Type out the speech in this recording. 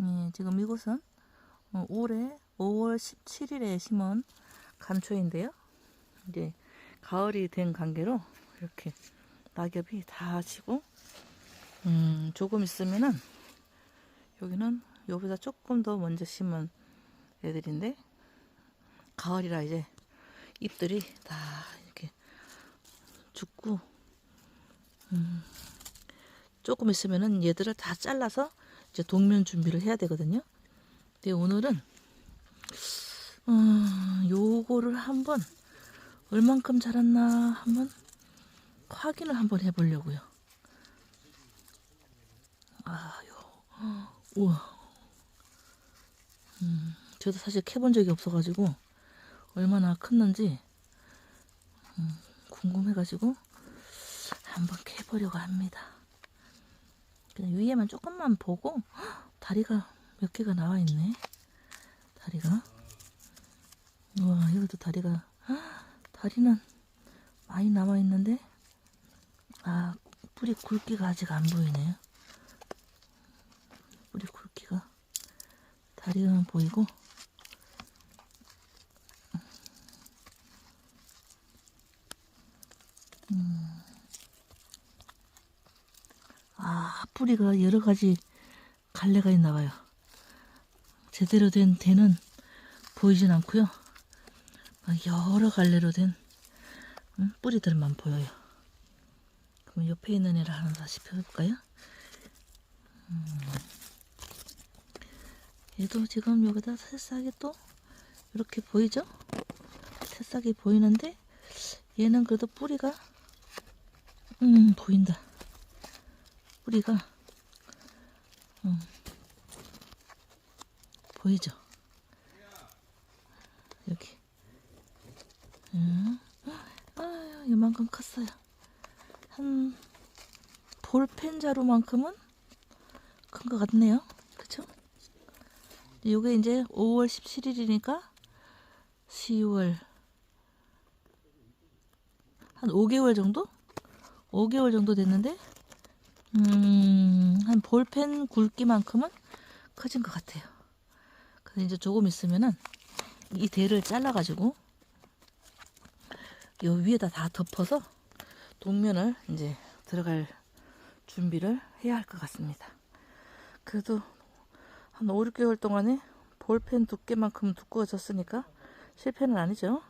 예, 지금 이곳은 어, 올해 5월 17일에 심은 감초인데요. 이제 가을이 된 관계로 이렇게 낙엽이 다 지고 음, 조금 있으면은 여기는 여기보다 조금 더 먼저 심은 애들인데 가을이라 이제 잎들이 다 이렇게 죽고 음, 조금 있으면은 얘들을 다 잘라서 이제 동면 준비를 해야 되거든요. 근데 오늘은 음, 요거를 한번 얼만큼 자랐나 한번 확인을 한번 해보려고요. 아, 요, 우와. 음, 저도 사실 캐본 적이 없어가지고 얼마나 컸는지 음, 궁금해가지고 한번 캐보려고 합니다. 그냥 위에만 조금만 보고 헉, 다리가 몇 개가 나와 있네. 다리가. 우와, 이것도 다리가 헉, 다리는 많이 남아 있는데 아 뿌리 굵기가 아직 안 보이네요. 뿌리 굵기가 다리가 보이고 아, 뿌리가 여러 가지 갈래가 있나 봐요. 제대로 된 대는 보이진 않고요. 막 여러 갈래로 된 음, 뿌리들만 보여요. 그럼 옆에 있는 애를 하나 다시 펴볼까요? 음. 얘도 지금 여기다 새싹이 또 이렇게 보이죠? 새싹이 보이는데 얘는 그래도 뿌리가 음 보인다. 뿌리가 음, 보이죠? 여기 음, 아, 이만큼 컸어요. 한 볼펜 자루만큼은 큰 것 같네요. 그쵸? 요게 이제 5월 17일이니까 10월 한 5개월 정도? 5개월 정도 됐는데 음, 한 볼펜 굵기만큼은 커진 것 같아요. 근데 이제 조금 있으면은 이 대를 잘라가지고 요 위에다 다 덮어서 동면을 이제 들어갈 준비를 해야 할 것 같습니다. 그래도 한 5, 6개월 동안에 볼펜 두께만큼 두꺼워졌으니까 실패는 아니죠.